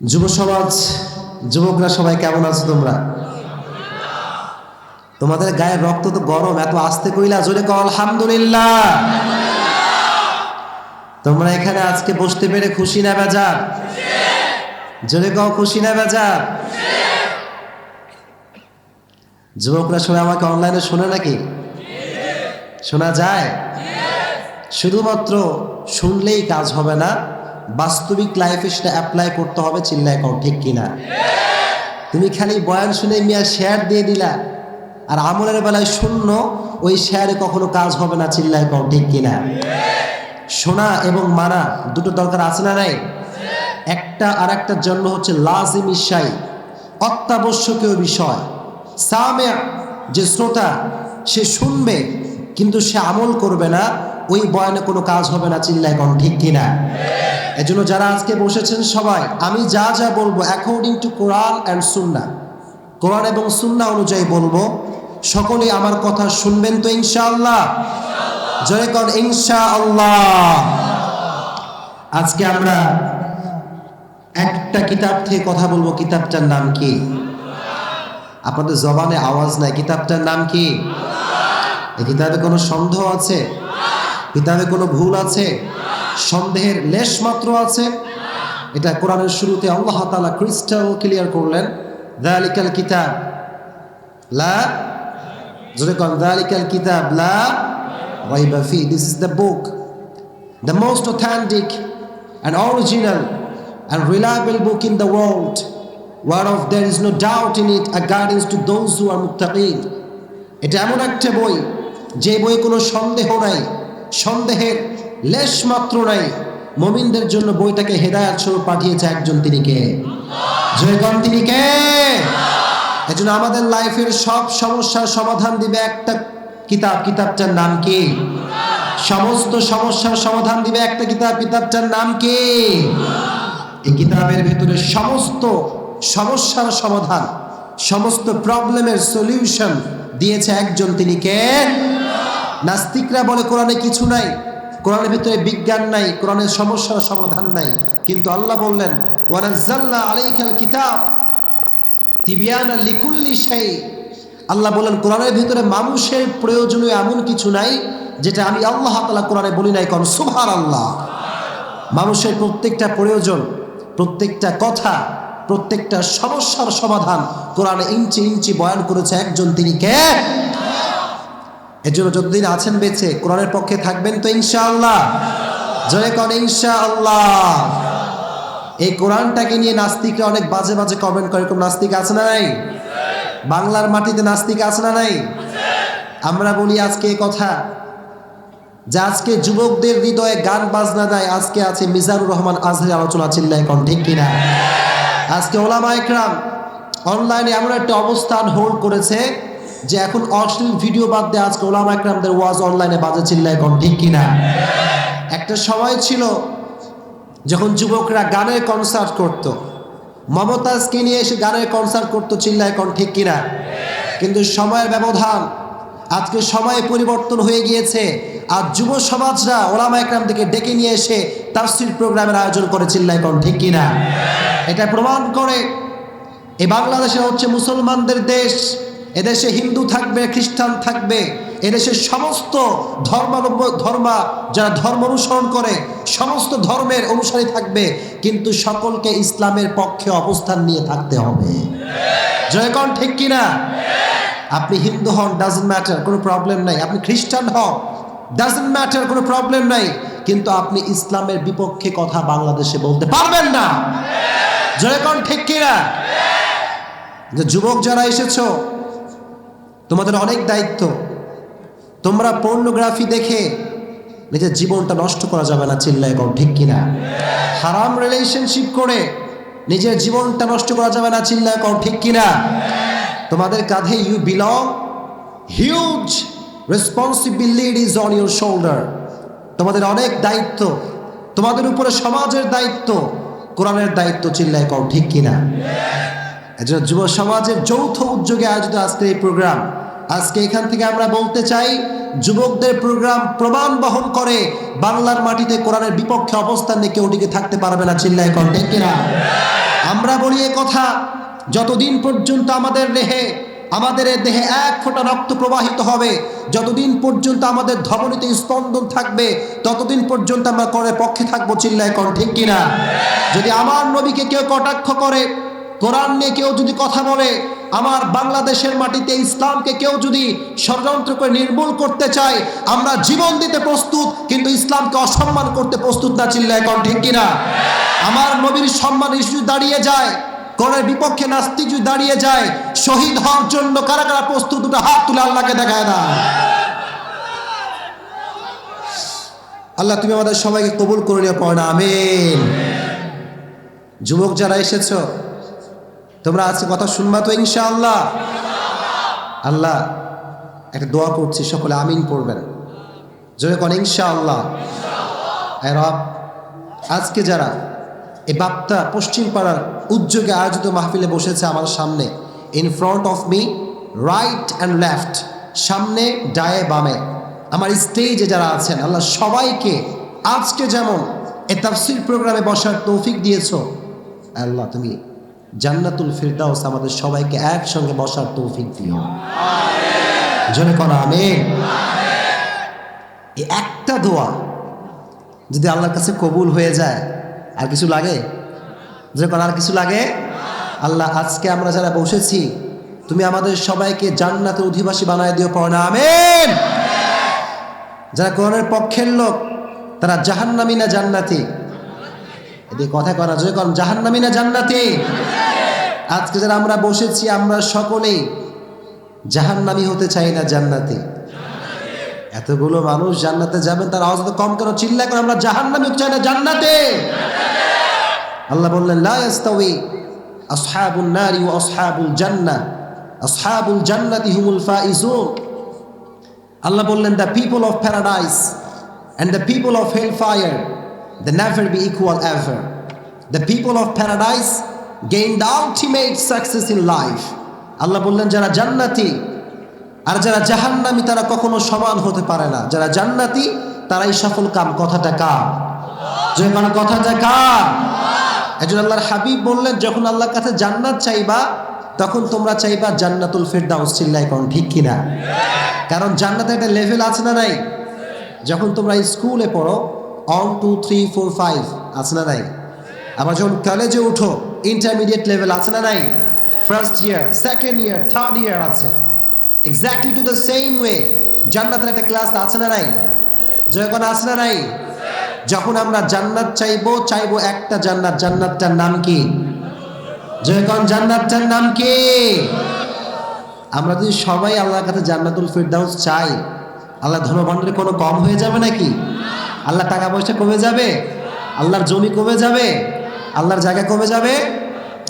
যুব সমাজ, যুবকরা সবাই কেমন আছো তোমরা? তোমাদের গায়ের রক্ত তো গরম, এত আস্তে কইলা জোরে কও, আলহামদুলিল্লাহ। তোমরা এখানে আজকে বসতে পেরে খুশি না বেজার? জোরে কও, খুশি না বেজার? যুবকরা সবাই আমাকে অনলাইনে শোনে নাকি? শোনা যায়? শুধুমাত্র শুনলেই কাজ হবে না। বাস্তবিক লাইফে সেটা অ্যাপ্লাই করতে হবে চিল্লায় কও ঠিক কিনা? তুমি খালি বয়ান শুনে মিয়া শেয়ার দিয়ে দিলা, আর আমলের বেলায় শূন্য, ওই শেয়ারে কখনো কাজ হবে না চিল্লায় কও ঠিক কিনা? শোনা এবং মানা, দুটো দরকার আছে না নাই? একটা আর একটার জন্য হচ্ছে লাজিম ইসাই অত্যাবশ্যকীয় বিষয়। সামে যে শ্রোতা, সে শুনবে, কিন্তু সে আমল করবে না ওই বয়ানে কোনো কাজ হবে না চিল্লায় কোন, ঠিক কিনা? এজন্য যারা আজকে বসেছেন সবাই, আমি যা যা বলব according to Quran and Sunnah কোরআন এবং সুন্না অনুযায়ী বলব, সকলেই আমার কথা শুনবেন তো ইনশাআল্লাহ। জয় কর ইনশাআল্লাহ। আজকে আমরা একটা কিতাব থেকে কথা বলব, কিতাবটার নাম কি? আপনাদের জবানে আওয়াজ নাই, কিতাবটার নাম কি? এই কিতাবে কোনো সন্দেহ আছে? বিধানে কোনো ভুল আছে? সন্দেহের লেশ মাত্র আছে? এটা কোরআনের শুরুতে আল্লাহ তালা ক্রিস্টাল ক্লিয়ার করলেন। দয়ালিকাল কিতাব লা? যদি কল দয়ালিকাল কিতাব লা? রাইবাফি this is the book the most authentic and original and reliable book in the world war of there is no doubt in it a guidance to those who are মুক্তাকিদ এটা এমন একটা বই, যে বই কোনো সন্দেহ নাই। সন্দেহের লেশ মাত্র নাই। মমিনদের জন্য বইটাকে হেদায়াত স্বরূপ পাঠিয়েছে একজন তিনি কে? জয়গণ তিনি কে? এজন্য আমাদের লাইফের সব সমস্যার সমাধান দিবে একটা কিতাব। কিতাবটার নাম কি? সমস্ত সমস্যার সমাধান দিবে একটা কিতাব। কিতাবটার নাম কি? এই কিতাবের ভেতরে সমস্ত সমস্যার সমাধান, সমস্ত প্রবলেমের সলিউশন দিয়েছে একজন তিনি কে? নাস্তিকরা বলে কোরআনে কিছু নাই, কোরআনের ভিতরে বিজ্ঞান নাই, কোরআনের সমস্যার সমাধান নাই। কিন্তু আল্লাহ বললেন, ওয়ানাজ্জালনা আলাইকাল কিতাব তিবিয়ানা লিকুল্লি সেই আল্লাহ বললেন, কোরআনের ভিতরে মানুষের প্রয়োজনীয় এমন কিছু নাই, যেটা আমি আল্লাহ তালা কোরআনে বলি নাই কারণ সুভার আল্লাহ মানুষের প্রত্যেকটা প্রয়োজন, প্রত্যেকটা কথা, প্রত্যেকটা সমস্যার সমাধান কোরআনে ইঞ্চি ইঞ্চি বয়ান করেছে একজন, তিনি কে? এর জন্য যতদিন আছেন বেঁচে, কোরআনের পক্ষে থাকবেন তো ইনশাআল্লাহ। জয় কন, ইনশাআল্লাহ। এই কোরআনটাকে নিয়ে নাস্তিকরা অনেক বাজে বাজে কমেন্ট করে। এরকম নাস্তিক আছে না নাই? বাংলার মাটিতে নাস্তিক আছে না নাই? আমরা বলি আজকে কথা, যে আজকে যুবকদের হৃদয়ে গান বাজনা দেয় আজকে আছে মিজানুর রহমান আজহারি আলোচনা চিল্লায় এখন ঠিক কিনা? আজকে ওলামা একরাম অনলাইনে এমন একটা অবস্থান হোল্ড করেছে যে এখন অশ্লীল ভিডিও বাদ দিয়ে আজকে ওলামা একরামদের ওয়াজ অনলাইনে বাজে চিল্লায় এখন ঠিক কিনা? একটা সময় ছিল যখন যুবকরা গানের কনসার্ট করত। মমতাজকে নিয়ে এসে গানের কনসার্ট করতো, চিল্লায় কন ঠিক কিনা? কিন্তু সময়ের ব্যবধান, আজকে সময় পরিবর্তন হয়ে গিয়েছে আর যুব সমাজরা ওলামা একরাম থেকে ডেকে নিয়ে এসে তাফসির প্রোগ্রামের আয়োজন করে, চিল্লায় কন ঠিক কিনা? এটা প্রমাণ করে এই বাংলাদেশে হচ্ছে মুসলমানদের দেশ এদেশে হিন্দু থাকবে, খ্রিস্টান থাকবে এদেশের সমস্ত ধর্মানব, ধর্মা, যারা ধর্ম অনুসরণ করে, সমস্ত ধর্মের অনুসারী থাকবে, কিন্তু সকলকে ইসলামের পক্ষে অবস্থান নিয়ে থাকতে হবে। জয়কন ঠিক কিনা? আপনি হিন্দু হন ডাজেন্ট ম্যাটার কোনো প্রবলেম নাই। আপনি খ্রিস্টান হন ডাজেন্ট ম্যাটার কোনো প্রবলেম নাই। কিন্তু আপনি ইসলামের বিপক্ষে কথা বাংলাদেশে বলতে পারবেন না। জয়কন ঠিক কিনা? যে যুবক যারা এসেছ তোমাদের অনেক দায়িত্ব। তোমরা পর্নোগ্রাফি দেখে নিজের জীবনটা নষ্ট করা যাবে না চিল্লায় কম, ঠিক কিনা হারাম রিলেশনশিপ করে নিজের জীবনটা নষ্ট করা যাবে না চিল্লায় কম, ঠিক কিনা তোমাদের কাঁধে you belong huge responsibilities on your shoulder তোমাদের অনেক দায়িত্ব, তোমাদের উপরে সমাজের দায়িত্ব, কোরআনের দায়িত্ব চিল্লায় কম, ঠিক কিনা একজন যুব সমাজের যৌথ উদ্যোগে আয়োজিত আজকের এই প্রোগ্রাম। আজকে এখান থেকে আমরা বলতে চাই, যুবকদের প্রোগ্রাম প্রমাণ বহন করে বাংলার মাটিতে কোরআনের বিপক্ষে অবস্থান নিয়ে কেউ টিকে থাকতে পারবে না, চিল্লায় কিনা আমরা বলি এ কথা, যতদিন পর্যন্ত আমাদের দেহে আমাদের দেহে এক ফোঁটা রক্ত প্রবাহিত হবে, যতদিন পর্যন্ত আমাদের ধমনীতে স্পন্দন থাকবে, ততদিন পর্যন্ত আমরা করে পক্ষে থাকব, চিল্লায় কর ঠিক কিনা? যদি আমার নবীকে কেউ কটাক্ষ করে কোরআন নিয়ে কেউ যদি কথা বলে, আমার বাংলাদেশের মাটিতে ইসলামকে কেউ যদি ষড়যন্ত্র করে নির্মূল করতে চায়, আমরা জীবন দিতে প্রস্তুত, কিন্তু ইসলামকে অসম্মান করতে প্রস্তুত না চিল্লায় কর ঠিক কিনা? আমার নবীর সম্মান ইস্যু দাঁড়িয়ে যায়, কোরআনের বিপক্ষে নাস্তিক যদি দাঁড়িয়ে যায়, শহীদ হওয়ার জন্য কারা কারা প্রস্তুত, দুটো হাত তুলে আল্লাহকে দেখায় না। আল্লাহ, তুমি আমাদের সবাইকে কবুল করে নিয়ে পড়ো না আমিন। যুবক যারা এসেছ তোমরা আজকে কথা শুনবা তো ইনশাআল্লাহ? আল্লাহ একটা দোয়া করছি, সকলে আমিন পড়বেন। জোরে কন, ইনশাআল্লাহ। রব, আজকে যারা এই বাপ্তা পশ্চিম পাড়ার উদ্যোগে আয়োজিত মাহফিলে বসেছে আমার সামনে in front of me right and left সামনে ডায়ে বামে, আমার স্টেজে যারা আছেন, আল্লাহ সবাইকে আজকে যেমন এ তাফসির প্রোগ্রামে বসার তৌফিক দিয়েছ, আল্লাহ তুমি জান্নাতুল ফিরদাউস আমাদের সবাইকে একসঙ্গে বসার তৌফিক দিও। জনে করা আমিন। এই একটা দোয়া যদি আল্লাহর কাছে কবুল হয়ে যায়, আর কিছু লাগে? যখন আর কিছু লাগে? আল্লাহ, আজকে আমরা যারা বসেছি, তুমি আমাদের সবাইকে জান্নাতের অধিবাসী বানায় দিও, পড়ো আমেন। যারা কোরআনের পক্ষের লোক, তারা জাহান্নামি না জান্নাতি? এদিকে কথা করা যদি কন জাহান্নামি না জান্নাতি? আজকে যারা আমরা বসেছি, আমরা সকলেই জাহান্নামি হতে চাই না জান্নাতি। এতগুলো মানুষ জান্নাতে যাবেন, তার আওয়াজ কম কেন চিল্লা করে আমরা জাহান্নামি হতে চাই না জান্নাতে। আল্লাহ বললেন, লা ইয়াস্তাউই আসহাবুন নারি ওয়া আসহাবুল জান্নাহ আসহাবুল জান্নাতি হুমুল ফাইজুন। আল্লাহ বললেন, the people of paradise and the people of hell fire the never be equal ever the people of paradise gain the ultimate success in life আল্লাহ বললেন, যারা জান্নাতি আর যারা জাহান্নামি, তারা কখনো সমান হতে পারে না। যারা জান্নাতি, তারাই সফল কাম। কথাটা কার? যে কোনো কথাটা কার? একজন আল্লাহর হাবিব বললেন, যখন আল্লাহর কাছে জান্নাত চাইবা, তখন তোমরা চাইবা জান্নাতুল ফেরদাউস চিল্লাই কোন ঠিক কিনা? কারণ জান্নাতে একটা লেভেল আছে না নাই? যখন তোমরা স্কুলে পড়ো one two three four five আছে না নাই? আবার যখন কলেজে উঠো। ইন্টারমিডিয়েট লেভেল আছে না নাই? First year second year third year আছে। Exactly to the same way জান্নাতের একটা ক্লাস আছে না নাই? যখন আছে না নাই? যখন আমরা জান্নাত চাইব চাইব একটা জান্নাত। জান্নাতটার নাম কি? যখন জান্নাতটার নাম কি? আমরা যদি সবাই আল্লাহর কাছে জান্নাতুল ফিরদাউস চাই, আল্লাহ ধনভাণ্ডারে কোনো কম হয়ে যাবে নাকি? আল্লাহ টাকা পয়সা কমে যাবে? আল্লাহর জমি কমে যাবে? আল্লাহর জায়গা কমে যাবে?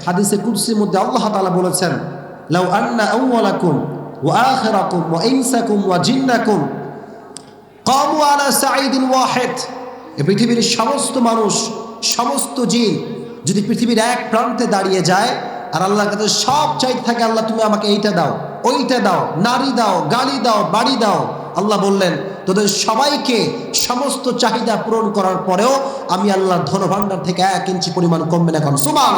হাদিসে কুদসির মধ্যে আল্লাহ তালা বলেছেন, লাউ আন্না আউওয়ালাকুম ওয়া আখিরাকুম ওয়া ইনসাকুম ওয়া জিন্নাকুম কামু আলা সাঈদিন ওয়াহিদ। এ পৃথিবীর সমস্ত মানুষ, সমস্ত জিন যদি পৃথিবীর এক প্রান্তে দাঁড়িয়ে যায়, আর আল্লাহর কাছে সব চাইতে থাকে, আল্লাহ, তুমি আমাকে এইটা দাও, ওইটা দাও, নারী দাও, গালি দাও, বাড়ি দাও আল্লাহ বললেন, তোদের সবাইকে সমস্ত চাহিদা পূরণ করার পরেও আমি আল্লাহর ধনভাণ্ডার থেকে এক ইঞ্চি পরিমাণ কমবে না এখন সুমান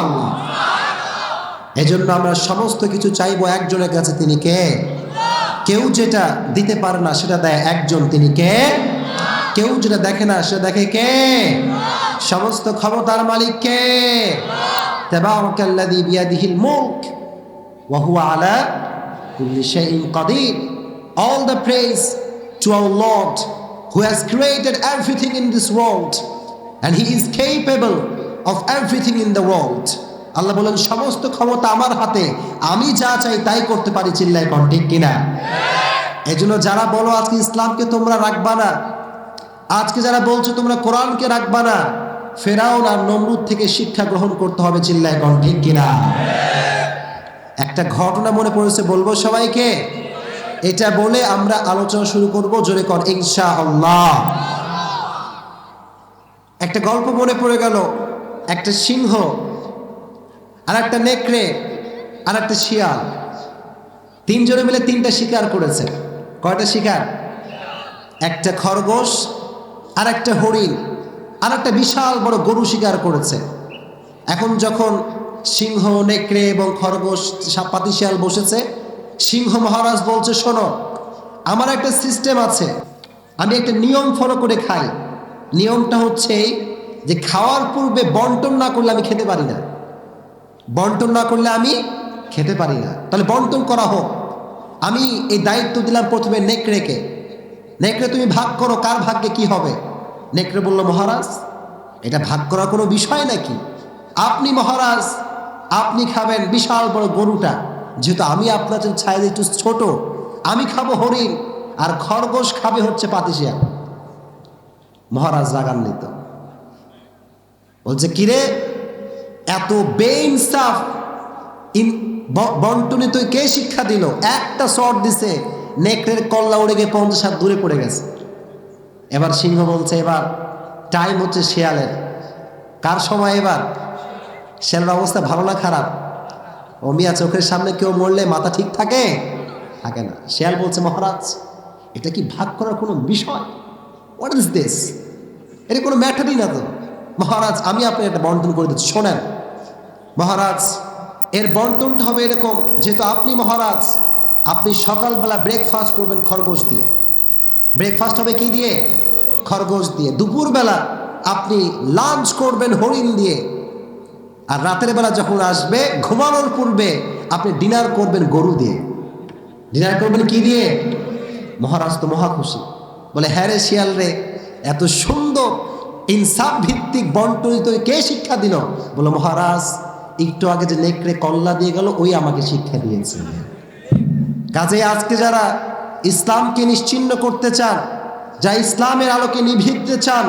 এজন্য আমরা সমস্ত কিছু চাইব একজনের কাছে, তিনি কে? কেউ যেটা দিতে পারে না, সেটা দেয় একজন, তিনি কে? কেউ যেটা দেখে না, সেটা দেখে কে? সমস্ত ক্ষমতার মালিক কে? হুয়া আলা all the praise to our Lord, who has created everything in this world, and he is capable of everything in the world. আল্লাহ বলেন, সমস্ত ক্ষমতা আমার হাতে। আমি যা চাই তাই করতে পারি চিল্লাই কর ঠিক কিনা এই জন্য যারা বলো, আজকে ইসলামকে তোমরা রাখবা না, আজকে যারা বলছো তোমরা কোরআনকে রাখবা না, ফেরাউন আর নমরুদ থেকে শিক্ষা গ্রহণ করতে হবে চিল্লাই কর ঠিক কিনা একটা ঘটনা মনে পড়েছে, বলব সবাইকে। এটা বলে আমরা আলোচনা শুরু করব জোরে কর ইনশা আল্লাহ একটা গল্প মনে পড়ে গেল, একটা সিংহ আর একটা নেকড়ে আর একটা শিয়াল। তিনজনে মিলে তিনটা শিকার করেছে। কয়টা শিকার? একটা খরগোশ আর একটা হরিণ আর একটা বিশাল বড় গরু শিকার করেছে। এখন যখন সিংহ, নেকড়ে এবং খরগোশ সাপাতি শিয়াল বসেছে সিংহ মহারাজ বলছে, শোনো, আমার একটা সিস্টেম আছে। আমি একটা নিয়ম ফলো করে খাই। নিয়মটা হচ্ছে যে খাওয়ার পূর্বে বন্টন না করলে আমি খেতে পারি না। বন্টন না করলে আমি খেতে পারি না। তাহলে বন্টন করা হোক। আমি এই দায়িত্ব দিলাম প্রথমে নেকড়েকে। নেকড়ে তুমি ভাগ করো, কার ভাগ্যে কি হবে? নেকড়ে বলল, মহারাজ, এটা ভাগ করার কোনো বিষয় নাকি? আপনি মহারাজ, আপনি খাবেন বিশাল বড় গরুটা। যেহেতু আমি আপনার জন্য ছাই একটু ছোট, আমি খাব হরিণ, আর খরগোশ খাবে হচ্ছে পাতিশিয়া মহারাজ রাগান্বিত। বলছে, কিরে, এত বেইনসাফ, ইন বন্টনে তুই কে শিক্ষা দিল? একটা শট দিছে, নেকড়ের কল্লা উড়ে গিয়ে পঞ্চাশ হাত দূরে পড়ে গেছে। এবার সিংহ বলছে, এবার টাইম হচ্ছে শেয়ালের। কার সময় এবার? শেয়ালের অবস্থা ভালো না খারাপ? ও মিয়া, চোখের সামনে কেউ মরলে মাথা ঠিক থাকে? থাকে না। শেয়াল বলছে, মহারাজ, এটা কি ভাগ করার কোনো বিষয়? হোয়াট ইজ দিস এটা কোনো ম্যাটারই না তো? মহারাজ, আমি আপনাকে একটা বন্টন করে দিচ্ছি, শোনেন। মহারাজ, এর বন্টনটা হবে এরকম, যেহেতু আপনি মহারাজ, আপনি সকালবেলা ব্রেকফাস্ট করবেন খরগোশ দিয়ে। ব্রেকফাস্ট হবে কি দিয়ে? খরগোশ দিয়ে। দুপুরবেলা আপনি লাঞ্চ করবেন হরিণ দিয়ে। আর রাতের বেলা যখন আসবে, ঘুমানোর পূর্বে আপনি ডিনার করবেন গরু দিয়ে। ডিনার করবেন কি দিয়ে? মহারাজ তো মহা খুশি। বলে হ্যাঁ রে শিয়াল রে, এত সুন্দর ইনসাফ ভিত্তিক বন্টনিত কে শিক্ষা দিল? বলে, মহারাজ, একটু আগে যে নেকড়ে কল্লা দিয়ে গেল, ওই আমাকে শিক্ষা দিয়েছে। কাজে আজকে যারা ইসলামকে নিশ্চিন্ন করতে চান যা ইসলামের আলোকে নিভিতে চান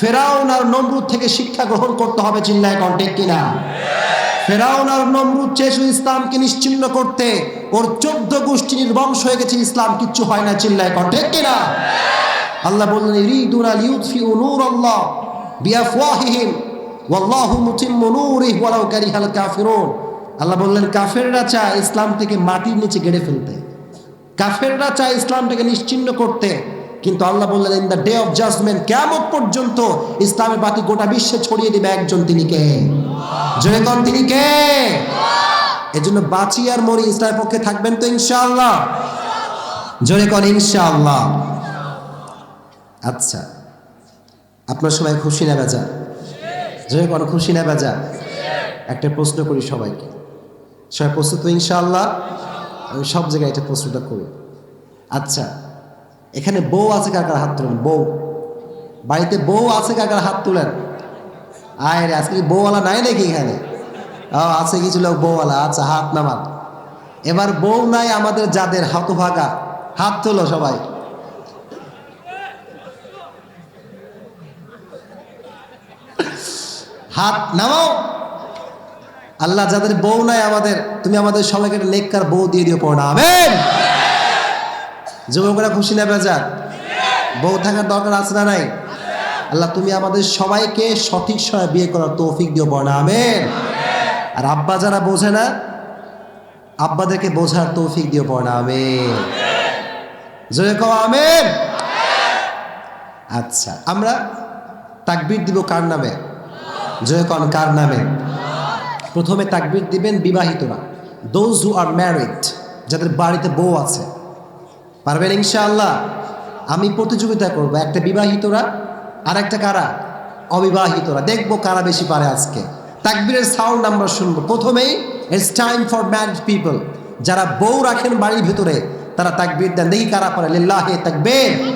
ফেরাউন আর নমরুদ থেকে শিক্ষা গ্রহণ করতে হবে চিল্লায় কন্টেক কিনা? ফেরাউন আর নমরুদ চেয়েছিল ইসলামকে নিশ্চিন্ন করতে। ওর চোদ্দ গোষ্ঠী নির্বংশ হয়ে গেছে, ইসলাম কিচ্ছু হয় না, চিল্লায় কন্টেক কিনা? আল্লাহ বললেন, ইরিদুনা লিউতফিউ নূরাল্লাহ বিআফওয়াহিহিম, ওয়াল্লাহু মুতিম্মু নূরিহি ওয়ালাউ কারিহাল কাফিরুন। আল্লাহ বললেন, কাফেররা চায় ইসলাম থেকে মাটির নিচে গেড়ে ফেলতে। কাফেররা চায় ইসলামটাকে নিশ্চিন্ন করতে। কিন্তু আল্লাহ বললেন in the day of judgement কেমন পর্যন্ত ইসলামের বাতি গোটা বিশ্বে ছড়িয়ে দিবে একজন তিনি কে? জয় কন, তিনি কে? এজন্য বাঁচি আর মরি ইসলামের পক্ষে থাকবেন তো ইনশাআল্লাহ। জোরে কন, ইনশাআল্লাহ। আচ্ছা আপনার সবাই খুশি না বেজা? জয় কন, খুশি না বেজা? একটা প্রশ্ন করি সবাইকে। সবাই প্রস্তুত ইনশাআল্লাহ? আমি সব জায়গায় এটা প্রশ্নটা করি। আচ্ছা এখানে বউ আছে কার কার হাত তুলেন, বউ। বাড়িতে বউ আছে কার কার হাত তুলেন। আয় রে, আজকে বউওয়ালা নাই নাকি এখানে? ও, আছে কিছু লোক বউওয়ালা আচ্ছা হাত নামান। এবার বউ নাই আমাদের যাদের, হতভাগা। হাত তোলো সবাই। হাত নামাও। আল্লাহ যাদের বউ নাই আমাদের, তুমি আমাদের সবাইকে একটা নেককার বউ দিয়ে দিও, পড়া আমেন। যুবকরা খুশি না বেজার? বউ থাকার দরকার আছে না নাই? আল্লাহ, তুমি আমাদের সবাইকে সঠিক সময় বিয়ে করার তৌফিক দিও পড়া আমেন। আর আব্বা যারা বোঝে না, আব্বাদেরকে বোঝার তৌফিক দিও পড়া আমেন। জয় কও, আমেন। আচ্ছা আমরা তাকবির দিব কার নামে? জয় কন, কার নামে? প্রথমে তাকবির দিবেন বিবাহিতরা দোজ হু আর ম্যারিড যাদের বাড়িতে বউ আছে। পারবেন ইনশাআল্লাহ? আমি প্রতিযোগিতা করব। একটা বিবাহিতরা আর একটা কারা? অবিবাহিতরা। দেখব কারা বেশি পারে আজকে। তাকবীরের সাউন্ড আমরা শুনব। প্রথমেই it's time for married people যারা বউ রাখেন বাড়ির ভিতরে, তারা তাকবীর দেন। দেখি কারা পারে। লিল্লাহে তাকবীর।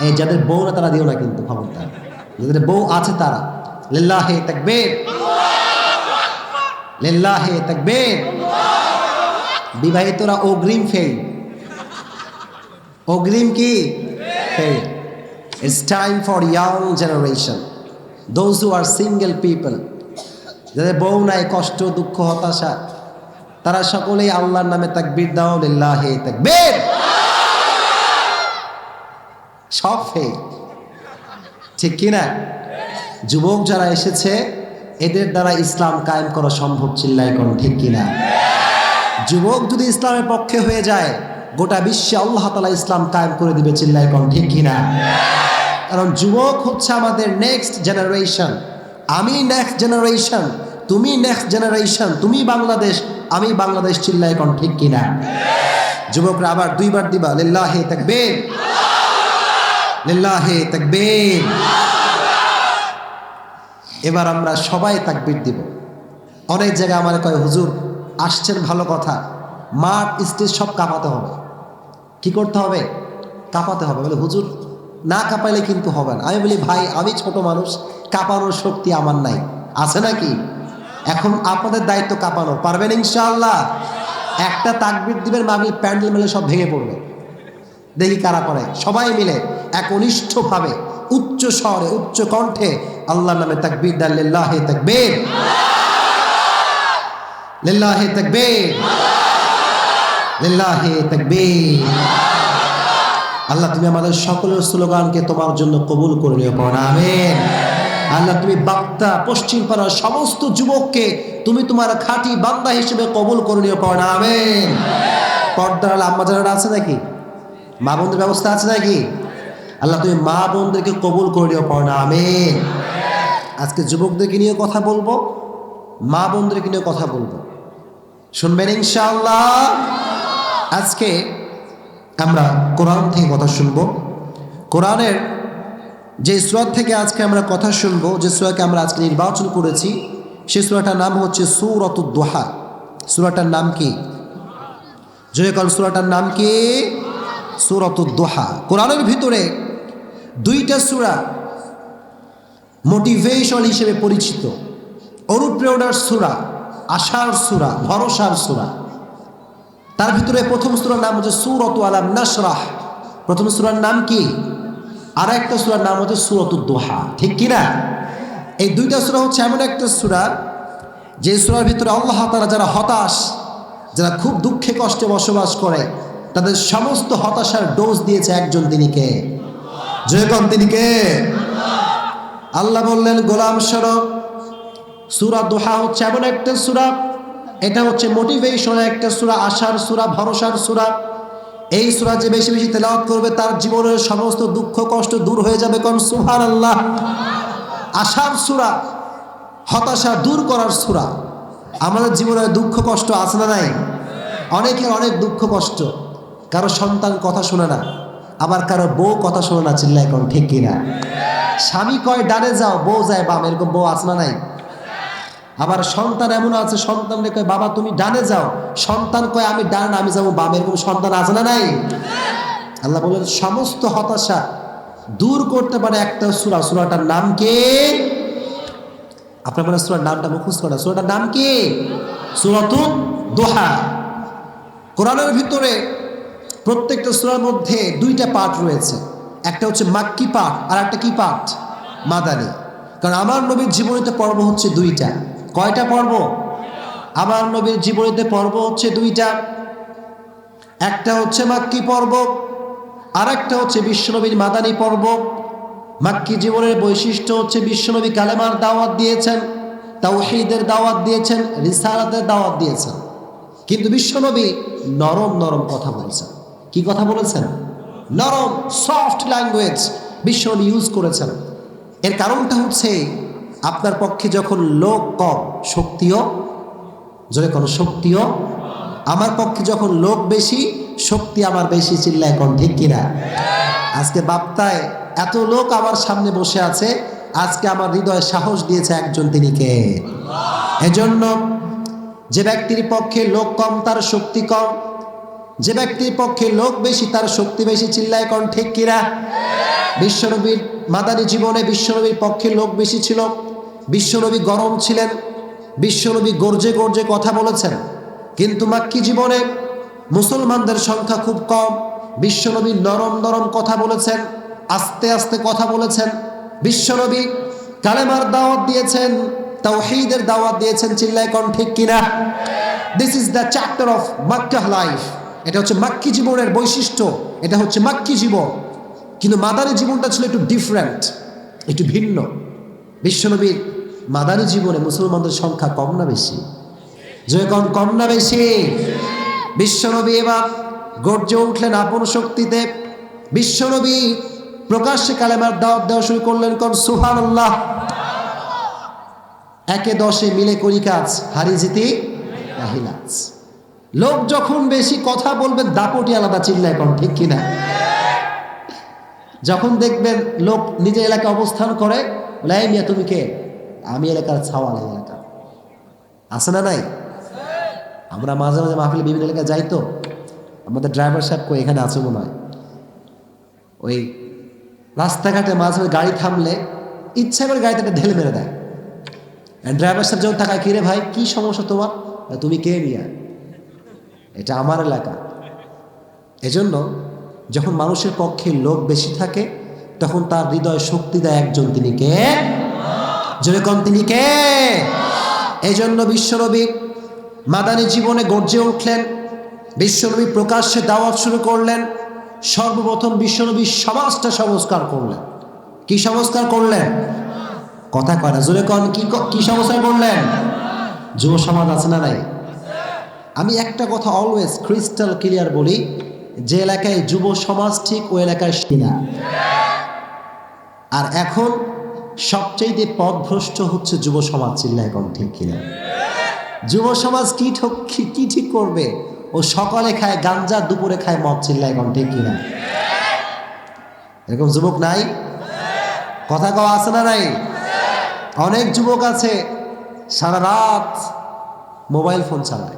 এই যাদের বউ না তারা দিও না কিন্তু, খবরদার। যাদের বউ আছে তারা। লিল্লাহে তাকবীর। লিল্লাহে তাকবীর। বিবাহিতরা অগ্রিম ফেল অগ্রিম কি it's time for young generation those who are single people যাদের বউ নাই, কষ্ট, দুঃখ, হতাশা, তারা সকলেই আল্লাহর নামে তাকবীর দাও, লিল্লাহে তাকবীর। সব ফেল ঠিক কিনা? যুবক যারা এসেছে, এদের দ্বারা ইসলাম কায়েম করা সম্ভব চিল্লাই কোন ঠিক কিনা? যুবক যদি ইসলামের পক্ষে হয়ে যায় গোটা বিশ্বে আল্লাহ তালা ইসলাম কায়েম করে দিবে চিল্লাই কোন ঠিক কিনা? কারণ যুবক হচ্ছে আমাদের নেক্সট জেনারেশন আমি নেক্সট জেনারেশন তুমি নেক্সট জেনারেশন তুমি বাংলাদেশ, আমি বাংলাদেশ চিল্লাই কোন ঠিক কিনা? যুবকরা আবার দুইবার দিবা, লিল্লাহে তাকবীর। লিল্লাহে তাকবীর। এবার আমরা সবাই তাকবীর দিব। অনেক জায়গায় আমার কয়, হুজুর, আসছেন ভালো কথা। মাঠ, স্টেজ সব কাঁপাতে হবে। কি করতে হবে? কাঁপাতে হবে। বলে, হুজুর, না কাঁপাইলে কিন্তু হবে না। আমি বলি, ভাই, আমি ছোট মানুষ, কাঁপানোর শক্তি আমার নাই। আছে নাকি? এখন আপনাদের দায়িত্ব কাঁপানো। পারবেন ইনশাআল্লাহ? একটা তাকবির দিবেন মাগলি প্যান্ডেল মেলে সব ভেঙে পড়বে। দেখি কারা করে। সবাই মিলে একনিষ্ঠভাবে উচ্চ স্বরে, উচ্চ কণ্ঠে আল্লাহর নামে তাকবীর দেন, লিল্লাহে তাকবীর। লিল্লাহে তাকবীর। তাকবীর। আল্লাহ, তুমি আমাদের সকলের স্লোগানকে তোমার জন্য কবুল করে নিও পড়া আমিন। আল্লাহ, তুমি বাপ্তা পশ্চিম পাড়ার সমস্ত যুবককে তুমি তোমার খাঁটি বান্দা হিসেবে কবুল করে নিও পড়া আমিন। পর্দার আম্মা যারা আছে নাকি? মা বোনদের ব্যবস্থা আছে নাকি? আল্লাহ, তুমি মা বোনদেরকে কবুল করে নিও পড়া আমিন। আজকে যুবকদেরকে নিয়ে কথা বলব, মা বোনদেরকে নিয়ে কথা বলব। শুনবেন ইনশাআল্লাহ? আজকে আমরা কোরআন থেকে কথা শুনব। কোরআনের যে সুরাত থেকে আজকে আমরা কথা শুনব, যে সুরাকে আমরা আজকে নির্বাচন করেছি সেই সুরাটার নাম হচ্ছে সুরত দোহা। সুরাটার নাম কি? জয়কাল সুরাটার নাম কি? দোহা। কোরআনের ভিতরে দুইটা সুরা মোটিভেশন হিসেবে পরিচিত। অনুপ্রেরণার সুরা, আশার সুরা, ভরসার সুরা। তার ভিতরে প্রথম সুরার নাম হচ্ছে সুরত আলাম নাসরাহ প্রথম সুরার নাম কি? আর একটা সুরার নাম হচ্ছে সুরত দোহা। ঠিক কি না এই দুইটা সুরা হচ্ছে এমন একটা সুরা, যে সুরার ভিতরে আল্লাহ তারা যারা হতাশ, যারা খুব দুঃখে কষ্টে বসবাস করে, তাদের সমস্ত হতাশার ডোজ দিয়েছে একজন তিনিকে জয়কন তিনিকে আল্লাহ বললেন, গোলাম সরব সুরা দোহা হচ্ছে এমন একটা সুরা এটা হচ্ছে মোটিভেশন একটা সুরা, আশার সুরা, ভরসার সুরা। এই সুরা যে বেশি বেশি তেলাওয়াত করবে, তার জীবনের সমস্ত দুঃখ, কষ্ট দূর হয়ে যাবে কোন? সুহার আল্লাহ আশার সুরা, হতাশা দূর করার সুরা। আমাদের জীবনে দুঃখ, কষ্ট আছে না নাই? অনেকের অনেক দুঃখ, কষ্ট। কারও সন্তান কথা শোনে না, আবার কারও বউ কথা শোনে না, চিল্লায় কোন? ঠিক কিনা? স্বামী কয়, ডানে যাও, বউ যায় বাম। এরকম বউ আছে না নাই? আবার সন্তান এমন আছে সন্তান কয়, বাবা, তুমি ডানে যাও। সন্তান কয়, আমি ডান, আমি যাব বাম। এরকম সন্তান আছে না নাই? আল্লাহ বলেন সমস্ত হতাশা দূর করতে পারে একটা সুরা। সুরাটার নাম কে? আপনার মানে সুরার নামটা মুখস্থ করা। সুরাটার নাম কি? সুরাতু দোহা। কোরআনের ভিতরে প্রত্যেকটা সুরার মধ্যে দুইটা পাঠ রয়েছে। একটা হচ্ছে মাক্কি পাঠ, আর একটা কি পাঠ? মাদানি। কারণ আমার নবীর জীবনীতে পর্ব হচ্ছে দুইটা। কয়টা পর্ব? আমার নবীর জীবনীতে পর্ব হচ্ছে দুইটা। একটা হচ্ছে মাক্কি পর্ব আর একটা হচ্ছে বিশ্বনবীর মাদানী পর্ব। মাক্কি জীবনের বৈশিষ্ট্য হচ্ছে বিশ্বনবী কালেমার দাওয়াত দিয়েছেন, তাওহীদের দাওয়াত দিয়েছেন, রিসালাতের দাওয়াত দিয়েছেন। কিন্তু বিশ্বনবী নরম নরম কথা বলেছেন। কি কথা বলেছেন? নরম সফট ল্যাঙ্গুয়েজ বিশ্বনবী ইউজ করেছেন। এর কারণটা হচ্ছে আপনার পক্ষে যখন লোক কম, শক্তিও, জোরে কোনো শক্তিও, আমার পক্ষে যখন লোক বেশি, শক্তি আমার বেশি চিল্লায় কোন ঠিক কিনা? আজকে বাপ্তায় এত লোক আমার সামনে বসে আছে, আজকে আমার হৃদয়ে সাহস দিয়েছে একজন তিনি কে? এজন্য যে ব্যক্তির পক্ষে লোক কম, তার শক্তি কম, যে ব্যক্তির পক্ষে লোক বেশি, তার শক্তি বেশি চিল্লায় কোন ঠিক কিনা? বিশ্বনবীর মাদানী জীবনে বিশ্বনবীর পক্ষে লোক বেশি ছিল। বিশ্বনবী গরম ছিলেন, বিশ্বনবী গর্জে গর্জে কথা বলেছেন। কিন্তু মাক্কি জীবনে মুসলমানদের সংখ্যা খুব কম, বিশ্বনবী নরম নরম কথা বলেছেন, আস্তে আস্তে কথা বলেছেন। বিশ্বনবী কালেমার দাওয়াত দিয়েছেন তাও তাওহীদের দাওয়াত দিয়েছেন চিল্লায় কোন ঠিক কিনা? This is the chapter of Makkah life এটা হচ্ছে মাক্কি জীবনের বৈশিষ্ট্য, এটা হচ্ছে মাক্কি জীবন। কিন্তু মাদানী জীবনটা ছিল একটু ডিফারেন্ট একটু ভিন্ন। বিশ্বনবীর মাদানী জীবনে মুসলমানদের সংখ্যা কম না বেশি? যখন কম না বেশি? বিশ্বনবী এবার গর্জে উঠলেন আপন শক্তিতে। বিশ্বনবী প্রকাশ্যে কালেমার দাওয়াত দেওয়া শুরু করলেন, কোন সুহান আল্লাহ একে দশে মিলে করি কাজ, হারি জিতি লোক যখন বেশি কথা বলবেন দাপটি আলাদা চিল্লায় কোন, ঠিক কিনা? যখন দেখবেন লোক নিজের এলাকায় অবস্থান করে, বলে মিয়া, তুমি কে? আমি এলাকার ছাওয়াল এলাকা আছে না নাই? আমরা মাঝে মাঝে মাহফিলে বিভিন্ন এলাকায় যাই তো। আমাদের ড্রাইভার সাহেব কই এখানে আছে মনে হয়? ওই রাস্তাঘাটে মাঝে মাঝে গাড়ি থামলে ইচ্ছা করে গাড়িতে একটা ঢেলে মেরে দেয়। ড্রাইভার সাহেব যখন টাকা কিরে ভাই, কি সমস্যা তোমার? তুমি কে মিয়া? এটা আমার এলাকা। এজন্য যখন মানুষের পক্ষে লোক বেশি থাকে, তখন তার হৃদয় শক্তি দেয় একজন, তিনি কে? জোরে কম তিনি কে? এই জন্য বিশ্বনবী মাদানী জীবনে গর্জে উঠলেন, বিশ্বনবী প্রকাশ্যে দাওয়াত শুরু করলেন, সর্বপ্রথম বিশ্বনবী সমাজটা সংস্কার করলেন। কি সংস্কার করলেন? কথা কয় না, জোরে কন, কি ক- সংস্কার করলেন? যুব সমাজ আছে না নাই? আমি একটা কথা অলওয়েজ ক্রিস্টাল ক্লিয়ার বলি, যে এলাকায় যুব সমাজ ঠিক ওই এলাকায় সিনা আর এখন সবচেয়ে পথভ্রষ্ট হচ্ছে যুব সমাজ চিল্লা এখন ঠিক কিনা। যুব সমাজ কি কি- ঠিক করবে? ও সকালে খায় গাঞ্জা, দুপুরে খায় মদ চিল্লা এখন ঠিক কিনা। এরকম যুবক নাই? কথা কওয়া আছে না নাই? অনেক যুবক আছে, সারা রাত মোবাইল ফোন চালায়।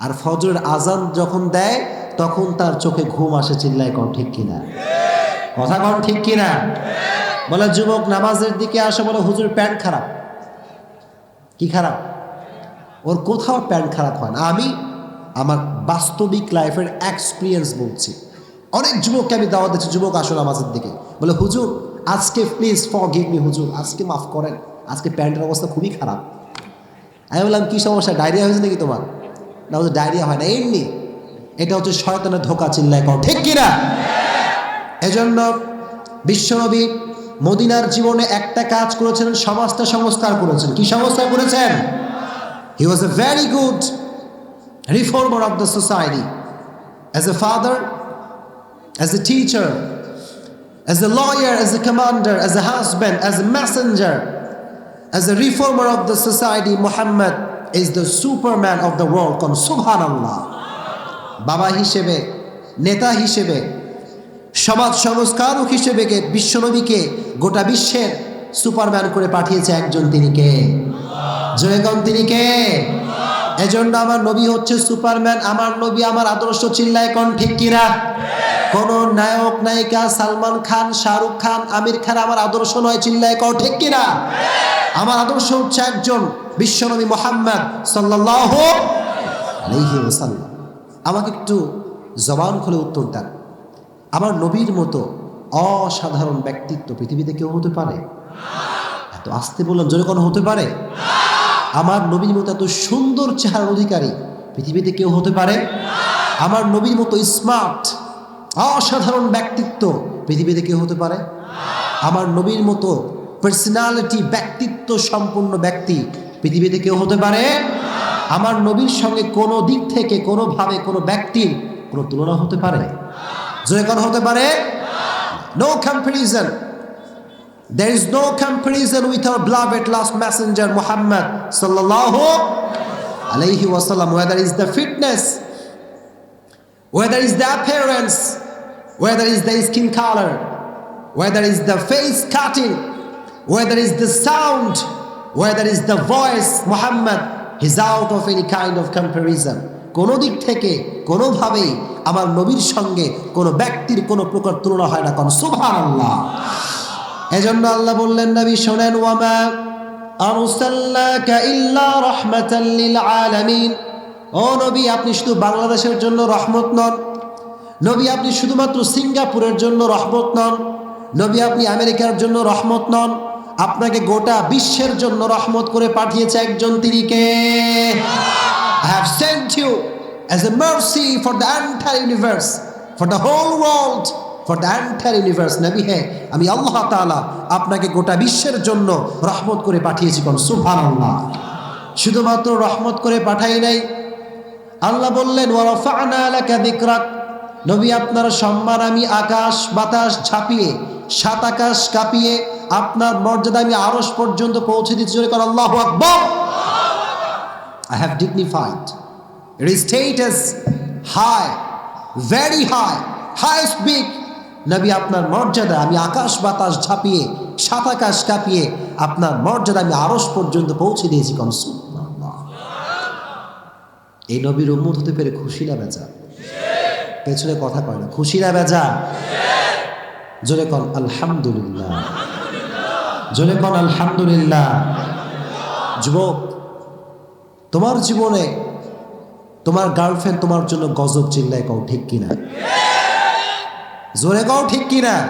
আর ফজরের আজান যখন দেয়, তখন তার চোখে ঘুম আসে, চিল্লায় কন ঠিক কিনা। কথা কন ঠিক কিনা? বলে, যুবক, নামাজের দিকে আসে, বলে, হুজুর, প্যান্ট খারাপ। কি খারাপ? ওর কোথাও প্যান্ট খারাপ হয় না। আমি আমার বাস্তবিক লাইফের এক্সপিরিয়েন্স বলছি। অনেক যুবককে আমি দাওয়া দিচ্ছি, যুবক, আসো নামাজের দিকে। বলে, হুজুর, আজকে প্লিজ ফর গিভ মি হুজুর, আজকে মাফ করেন। আজকে প্যান্টের অবস্থা খুবই খারাপ। আমি বললাম, কী সমস্যা, ডায়রিয়া হয়েছে নাকি তোমার? না হচ্ছে ডায়রিয়া হয় না। এমনি, এটা হচ্ছে শয়তানের ধোকা চিল্লায় কর ঠিক কিনা? এজন্য বিশ্বনবী মদিনার জীবনে একটা কাজ করেছেন সমাজটা সংস্কার করেছেন। কি সংস্কার করেছেন? He was a very good reformer of the society as a father as a teacher as a lawyer as a commander as a husband as a messenger as a reformer of the society Muhammad is the superman of the world কন সুহান বাবা হিসেবে, নেতা হিসেবে সমাজ সংস্কারক হিসেবে বিশ্বনবীকে গোটা বিশ্বের সুপারম্যান করে পাঠিয়েছে একজন তিনি কে? জোরে কন তিনি কে? এজন্য আমার নবী হচ্ছে সুপারম্যান, আমার নবী আমার আদর্শ চিল্লায় কোন ঠিক কিনা? কোন নায়ক, নায়িকা, সালমান খান, শাহরুখ খান, আমির খান আমার আদর্শ নয়, চিল্লায় কও ঠিক কিনা? আমার আদর্শ হচ্ছে একজন বিশ্বনবী মোহাম্মদ ওয়াসাল্লাম। আমাকে একটু জবান খুলে উত্তর দেন। আমার নবীর মতো অসাধারণ ব্যক্তিত্ব পৃথিবীতে কেউ হতে পারে? এত আসতে বললাম, জোরে কোনো হতে পারে? আমার নবীর মতো এত সুন্দর চেহারার অধিকারী পৃথিবীতে কেউ হতে পারে? আমার নবীর মতো স্মার্ট অসাধারণ ব্যক্তিত্ব পৃথিবীতে কেউ হতে পারে? আমার নবীর মতো পার্সোনালিটি ব্যক্তিত্ব সম্পন্ন ব্যক্তি পৃথিবীতে কেউ হতে পারে? আমার নবীর সঙ্গে কোনো দিক থেকে, কোনোভাবে কোনো ব্যক্তির কোনো তুলনা হতে পারে? জয় কোন হতে পারে no comparison There is no comparison with our beloved last messenger Muhammad sallallahu alayhi wasallam. Whether it's the fitness, whether it's the appearance, whether it's the skin color, whether it's the face cutting, whether it's the sound, whether it's the voice, Muhammad is out of any kind of comparison. কোনো দিক থেকে কোনোভাবেই আমার নবীর সঙ্গে কোনো ব্যক্তির কোনো প্রকার তুলনা হয় না কোন। আল্লাহ এজন্য আল্লাহ বললেন, নবী, শোনেন, ওয়ামা আলামিন। ও নবী, আপনি শুধু বাংলাদেশের জন্য রহমত নন। নবী, আপনি শুধুমাত্র সিঙ্গাপুরের জন্য রহমত নন। নবী, আপনি আমেরিকার জন্য রহমত নন। আপনাকে গোটা বিশ্বের জন্য রহমত করে পাঠিয়েছে একজন তিনি কে I have sent you as a mercy for the entire universe, for the whole world, for the entire universe. নবী হে আমি আল্লাহ তাআলা আপনাকে গোটা বিশ্বের জন্য রহমত করে পাঠিয়েছি কোন সুবহানাল্লাহ। শুধুমাত্র রহমত করে পাঠাই নাই। আল্লাহ বললেন ওয়ারাফা'না লাকা যিকরাক। নবী আপনার সম্মান আমি আকাশ বাতাস ঝাঁপিয়ে সাত আকাশ কাঁপিয়ে আপনার মর্যাদা আমি আরস পর্যন্ত পৌঁছে দিচ্ছি জোরে কর আল্লাহ আকবর। I have dignified. It is status high, very high, highest big. নবী আপনার মর্যাদা আমি আকাশ বাতাস ঝাঁপিয়ে সাত আকাশ কাঁপিয়ে আপনার মর্যাদা আমি আরস পর্যন্ত পৌঁছে দিয়েছি কোন সুবহানাল্লাহ। এই নবীর উম্মত হতে পেরে খুশি না বেজা পেছনে কথা কয় না খুশি না বেজা জোরে কন আলহামদুলিল্লাহ জোরে কন আলহামদুলিল্লাহ যুবক তোমার জীবনে তোমার গার্লফ্রেন্ড তোমার জন্য গজব চিল্লায় কও ঠিক কিনা? জোরে কও ঠিক কিনা?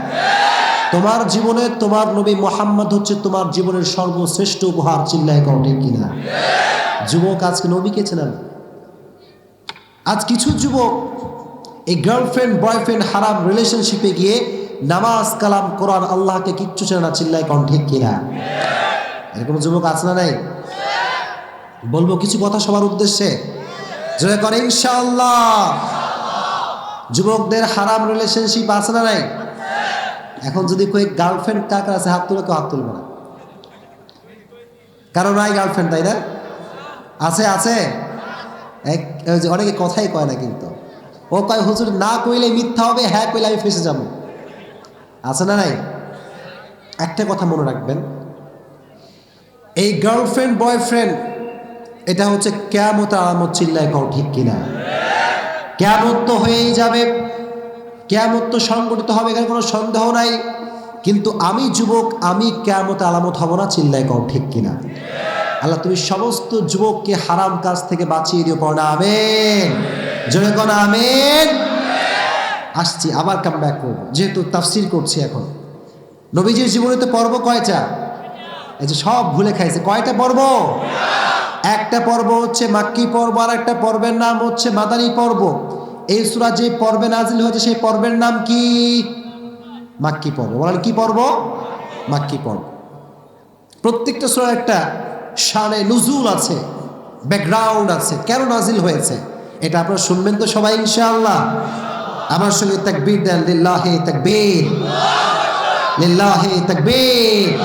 তোমার জীবনে তোমার নবী মোহাম্মদ হচ্ছে তোমার জীবনের সর্বশ্রেষ্ঠ উপহার চিল্লায় কও ঠিক কিনা? যুবক, আজকে নবীকে চেনেন আজ কিছু যুবক এই গার্লফ্রেন্ড বয়ফ্রেন্ড হারাম রিলেশনশিপে গিয়ে নামাজ, কালাম, কোরআন, আল্লাহকে কিচ্ছু চেনে চিল্লায় কন ঠিক কিনা? এরকম যুবক আছে না নাই? বলব কিছু কথা সবার উদ্দেশ্যে? করে, ইনশাআল্লাহ। যুবকদের হারাম রিলেশনশিপ আছে না নাই? এখন যদি কই গার্লফ্রেন্ড কাকার আছে হাত তুলে, কেউ হাত তুলবে না। কারও নাই গার্লফ্রেন্ড তাই না? আছে আছে? এক অনেকে কথাই কয় না কিন্তু। ও কয়, হুজুর, না কইলে মিথ্যা হবে হ্যাঁ কইলে আমি ফেসে যাব। আছে না নাই? একটা কথা মনে রাখবেন। এই গার্লফ্রেন্ড বয়ফ্রেন্ড এটা হচ্ছে কেমত আলামত চিল্লায় কও ঠিক কিনা? কেমত তো হয়েই যাবে। কেমত তো সংগঠিত হবে, এখানে কোনো সন্দেহ নাই। কিন্তু আমি যুবক, আমি কেমত আলামত হব না চিল্লায় কও ঠিক কিনা? আল্লাহ, তুমি সমস্ত যুবককে হারাম কাজ থেকে বাঁচিয়ে দিও, পড়া আমেন। জোরে কোন আমেন। আসছি, আবার কাম ব্যাক করব। যেহেতু তাফসির করছি এখন। নবীজির জীবনে তো পর্ব কয়টা? এই যে সব ভুলে খাইছে। কয়টা পর্ব? একটা পর্ব হচ্ছে মাক্কি পর্ব, আর একটা পর্বের নাম হচ্ছে মাদানী পর্ব। এই সুরা যে পর্বে নাজিল হয়েছে, সেই পর্বের নাম কি? মাক্কি পর্ব। বলেন, কি পর্ব? মাক্কি পর্ব। প্রত্যেকটা সুরা একটা শানে নুজুল আছে, ব্যাকগ্রাউন্ড আছে। কেন নাজিল হয়েছে? এটা আপনারা শুনবেন তো সবাই, ইনশাআল্লাহ। আমার সঙ্গে তাকবীর দেন, লিল্লাহে তাকবীর। লিল্লাহে তাকবীর।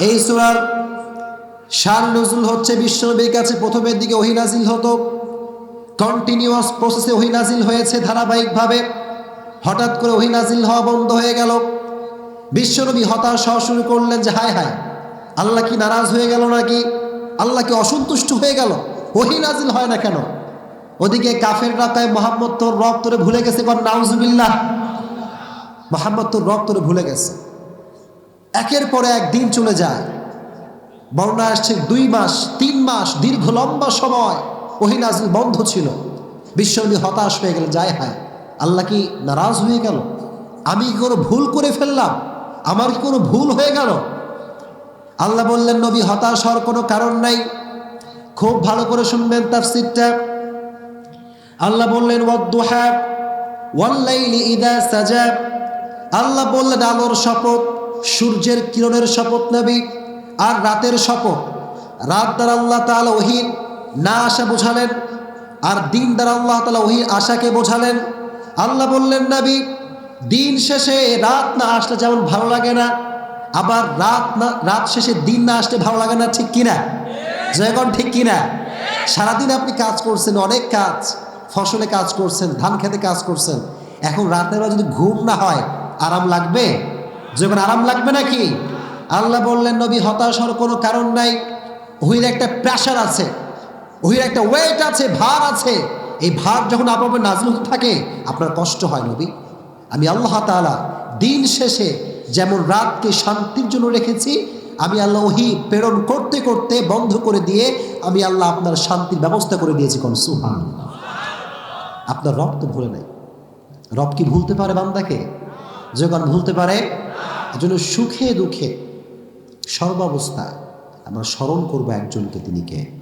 এই সুরার শান নজরুল হচ্ছে বিশ্বনবীর কাছে প্রথমের দিকে ওহি নাজিল হতো। কন্টিনিউয়াস প্রসেসে ওহি নাজিল হয়েছে ধারাবাহিকভাবে। হঠাৎ করে ওহি নাজিল হওয়া বন্ধ হয়ে গেল। বিশ্বনবী হতাশ হওয়া শুরু করলেন যে, হায় হায়, আল্লাহ কি নারাজ হয়ে গেল নাকি? আল্লাহ কি অসন্তুষ্ট হয়ে গেল? ওহি নাজিল হয় না কেন? ওদিকে কাফের রাকায় মোহাম্মদ তোর রব তোরে ভুলে গেছে কর, নাউজুবিল্লাহ। মোহাম্মদ তোর রব তোরে ভুলে গেছে। একের পরে এক দিন চলে যায়। বর্ণা আসছে দুই মাস, তিন মাস, দীর্ঘ লম্বা সময়। ওহি নাজিল বন্ধ ছিল। বিশ্বনবী হতাশ হয়ে গেল যায় হায়, আল্লাহ কি নারাজ হয়ে গেল? আমি কি কোনো ভুল করে ফেললাম? আমার কি কোনো ভুল হয়ে গেল? আল্লাহ বললেন, নবী হতাশ হওয়ার কোনো কারণ নাই। খুব ভালো করে শুনবেন তার সিটটা আল্লাহ বললেন আল্লাহ বললেন, আলোর শপথ, সূর্যের কিরণের শপথ, নবী। আর রাতের শপথ। রাত দ্বারা আল্লাহ তাআলা ওহির না আসা বোঝালেন, আর দিন দ্বারা আল্লাহ তাআলা ওহির আশাকে বোঝালেন। আল্লাহ বললেন, নাবি, দিন শেষে রাত না আসলে যেমন ভালো লাগে না, আবার রাত না, রাত শেষে দিন না আসলে ভালো লাগে না, ঠিক কিনা জয়গণ, ঠিক কিনা সারাদিন আপনি কাজ করছেন, অনেক কাজ, ফসলে কাজ করছেন, ধান খেতে কাজ করছেন। এখন রাতের বেলা যদি ঘুম না হয়, আরাম লাগবে? যখন আরাম লাগবে নাকি? আল্লাহ বললেন, নবী, হতাশ হওয়ার কোনো কারণ নাই। ওহির একটা প্রেশার আছে। ওহির একটা ওয়েট আছে, ভার আছে। এই ভার যখন আপনার নাজল থাকে, আপনার কষ্ট হয়, নবী। আমি আল্লাহ তাআলা দিন শেষে যেমন রাতকে শান্তির জন্য রেখেছি, আমি আল্লাহ ওহি প্রেরণ করতে করতে বন্ধ করে দিয়ে আমি আল্লাহ আপনার শান্তির ব্যবস্থা করে দিয়েছি কোন সুহান আপনার রব তো ভুলে নাই। রব কি ভুলতে পারে বান্দাকে? যখন ভুলতে পারে? এজন্য সুখে দুঃখে সর্বাবস্থায় আমরা স্মরণ করব একজনকে তিনি কে?